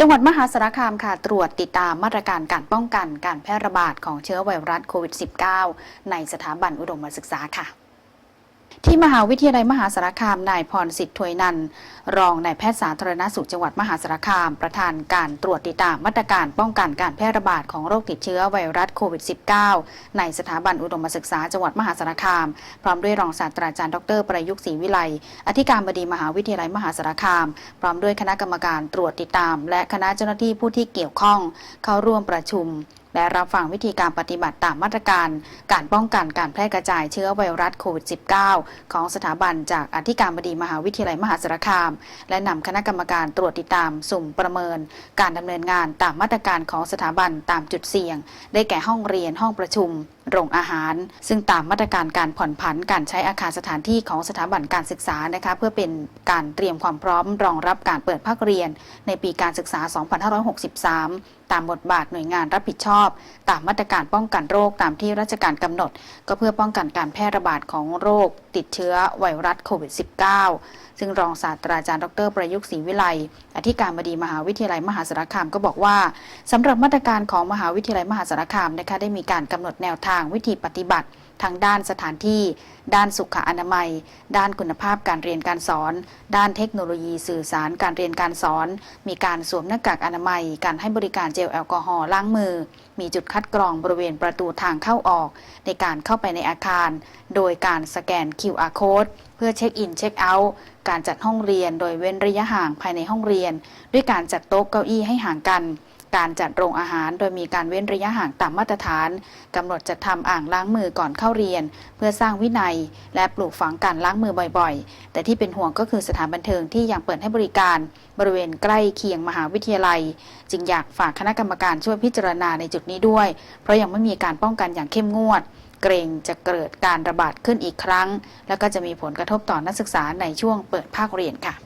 จังหวัดมหาสารคามค่ะตรวจติดตามมาตรการการป้องกันการแพร่ระบาดของเชื้อไวรัสโควิด -19 ในสถาบันอุดมศึกษาค่ะ ที่มหาวิทยาลัยมหาสารคาม นายพรสิทธิ์ถวยนันรองนายแพทย์สาธารณสุขจังหวัดมหาสารคาม ประธานการตรวจติดตามมาตรการป้องกันการแพร่ระบาดของโรคติดเชื้อไวรัสโควิด -19 ในสถาบันอุดมศึกษาจังหวัดมหาสารคาม พร้อมด้วยรองศาสตราจารย์ดร ประยุกต์ศรีวิไลอธิการบดีมหาวิทยาลัยมหาสารคาม พร้อมด้วยคณะกรรมการตรวจติดตาม และคณะเจ้าหน้าที่ผู้ที่เกี่ยวข้อง เข้าร่วมประชุม และรับฟังวิธีการปฏิบัติตามมาตรการ การป้องกันการแพร่กระจายเชื้อไวรัสโควิด -19 ของสถาบันจากอธิการบดีมหาวิทยาลัยมหาสารคาม และนำคณะกรรมการตรวจติดตามสุ่มประเมิน การดำเนินงานตามมาตรการของสถาบันตามจุดเสี่ยง ได้แก่ห้องเรียนห้องประชุม โรงอาหาร ซึ่งตามมาตรการการผ่อนผันการใช้อาคารสถานที่ของสถาบันการศึกษานะคะเพื่อเป็นการเตรียมความพร้อมรองรับการเปิดภาคเรียน ในปีการศึกษา 2563 ตามบทบาทหน่วยงานรับผิดชอบ ตามมาตรการป้องกันโรคตามที่ราชการกำหนด ก็เพื่อป้องกันการแพร่ระบาดของโรค ติดเชื้อไวรัสโควิด -19 ซึ่งรองศาสตราจารย์ดรประยุกต์ศรีวิไลอธิการบดีมหาวิทยาลัยมหาสารคามก็บอกว่าสำหรับมาตรการของมหาวิทยาลัยมหาสารคามนะคะได้มีการกำหนดแนวทางางวิธีปฏิบัติทางด้านสถานที่ ด้านสุขอนามัย ด้านคุณภาพการเรียนการสอน ด้านเทคโนโลยีสื่อสารการเรียนการสอน มีการสวมหน้ากากอนามัย การให้บริการเจลแอลกอฮอล์ล้างมือ มีจุดคัดกรองบริเวณประตูทางเข้าออก ในการเข้าไปในอาคาร โดยการสแกน QR code เพื่อเช็คอินเช็คเอาท์การจัดห้องเรียนโดยเว้นระยะห่างภายในห้องเรียน ด้วยการจัดโต๊ะเก้าอี้ให้ห่างกัน การจัดโรงอาหาร โดยมีการเว้นระยะห่างตามมาตรฐานกำหนดจะทำอ่างล้างมือก่อนเข้าเรียน เพื่อสร้างวินัย และปลูกฝังการล้างมือบ่อยๆ แต่ที่เป็นห่วงก็คือสถานบันเทิงที่ยังเปิดให้บริการบริเวณใกล้เคียงมหาวิทยาลัย จึงอยากฝากคณะกรรมการช่วยพิจารณาในจุดนี้ด้วย เพราะยังไม่มีการป้องกันอย่างเข้มงวด เกรงจะเกิดการระบาดขึ้นอีกครั้ง และก็จะมีผลกระทบต่อนักศึกษาในช่วงเปิดภาคเรียนค่ะ